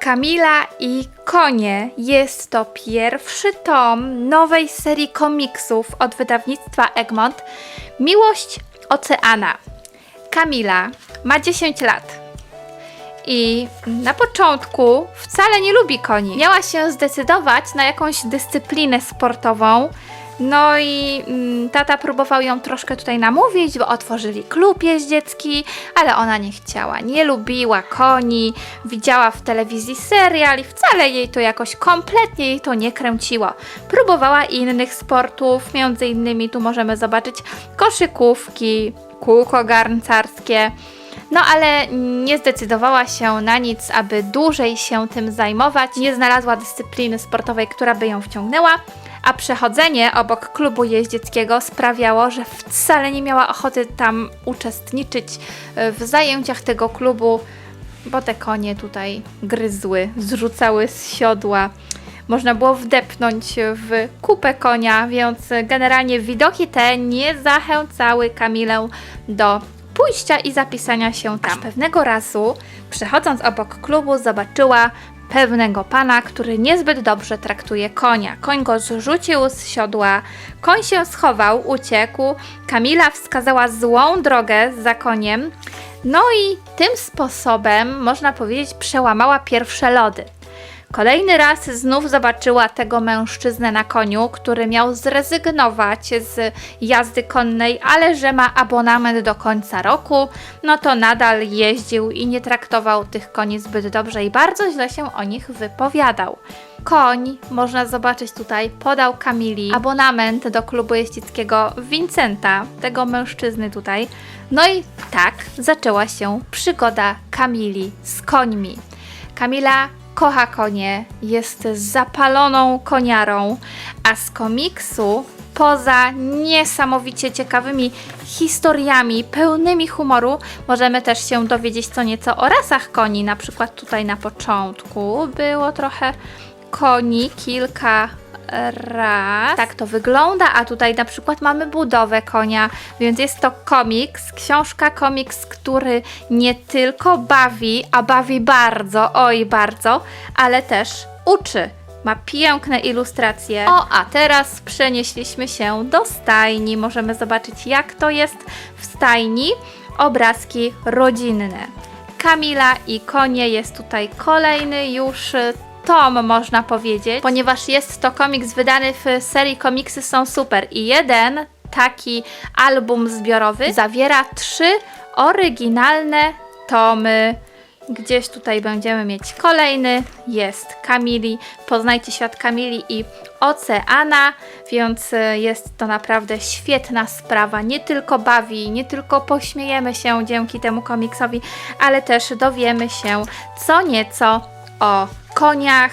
Kamila i konie jest to pierwszy tom nowej serii komiksów od wydawnictwa Egmont Miłość Oceana. Kamila ma 10 lat i na początku wcale nie lubi koni. Miała się zdecydować na jakąś dyscyplinę sportową. No i mm, tata próbował ją troszkę tutaj namówić, bo otworzyli klub jeździecki, ale ona nie chciała, nie lubiła koni, widziała w telewizji serial i wcale jej to jakoś kompletnie jej to nie kręciło. Próbowała innych sportów, między innymi tu możemy zobaczyć koszykówki, kółko garncarskie. No ale nie zdecydowała się na nic, aby dłużej się tym zajmować. Nie znalazła dyscypliny sportowej, która by ją wciągnęła. A przechodzenie obok klubu jeździeckiego sprawiało, że wcale nie miała ochoty tam uczestniczyć w zajęciach tego klubu, bo te konie tutaj gryzły, zrzucały z siodła. Można było wdepnąć w kupę konia, więc generalnie widoki te nie zachęcały Kamilę do pójścia i zapisania się tam. Aż pewnego razu, przechodząc obok klubu, zobaczyła pewnego pana, który niezbyt dobrze traktuje konia. Koń go zrzucił z siodła, koń się schował, uciekł. Kamila wskazała złą drogę za koniem. No i tym sposobem, można powiedzieć, przełamała pierwsze lody. Kolejny raz znów zobaczyła tego mężczyznę na koniu, który miał zrezygnować z jazdy konnej, ale że ma abonament do końca roku, no to nadal jeździł i nie traktował tych koni zbyt dobrze i bardzo źle się o nich wypowiadał. Koń, można zobaczyć tutaj, podał Kamili abonament do klubu jeździeckiego Vincenta, tego mężczyzny tutaj. No i tak zaczęła się przygoda Kamili z końmi. Kamila kocha konie, jest zapaloną koniarą, a z komiksu poza niesamowicie ciekawymi historiami, pełnymi humoru, możemy też się dowiedzieć co nieco o rasach koni. Na przykład tutaj na początku było trochę koni, kilka raz. Tak to wygląda, a tutaj na przykład mamy budowę konia, więc jest to komiks, książka komiks, który nie tylko bawi, a bawi bardzo, oj bardzo, ale też uczy. Ma piękne ilustracje. O, a teraz przenieśliśmy się do stajni. Możemy zobaczyć, jak to jest w stajni. Obrazki rodzinne. Kamila i konie jest tutaj kolejny już tom, można powiedzieć, ponieważ jest to komiks wydany w serii Komiksy są super i jeden taki album zbiorowy zawiera trzy oryginalne tomy. Gdzieś tutaj będziemy mieć kolejny, jest Kamili, poznajcie świat Kamili i Oceana, więc y, jest to naprawdę świetna sprawa. Nie tylko bawi, nie tylko pośmiejemy się dzięki temu komiksowi, ale też dowiemy się co nieco o koniach,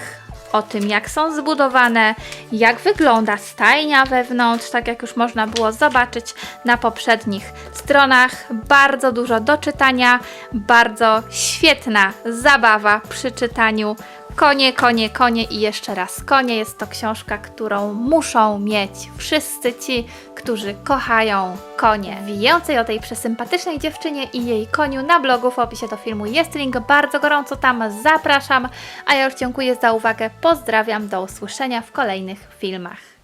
o tym jak są zbudowane, jak wygląda stajnia wewnątrz, tak jak już można było zobaczyć na poprzednich stronach. Bardzo dużo do czytania, bardzo świetna zabawa przy czytaniu. Konie, konie, konie i jeszcze raz konie. Jest to książka, którą muszą mieć wszyscy ci, którzy kochają konie. Więcej o tej przesympatycznej dziewczynie i jej koniu na blogu w opisie do filmu jest link. Bardzo gorąco tam zapraszam. A ja już dziękuję za uwagę. Pozdrawiam. Do usłyszenia w kolejnych filmach.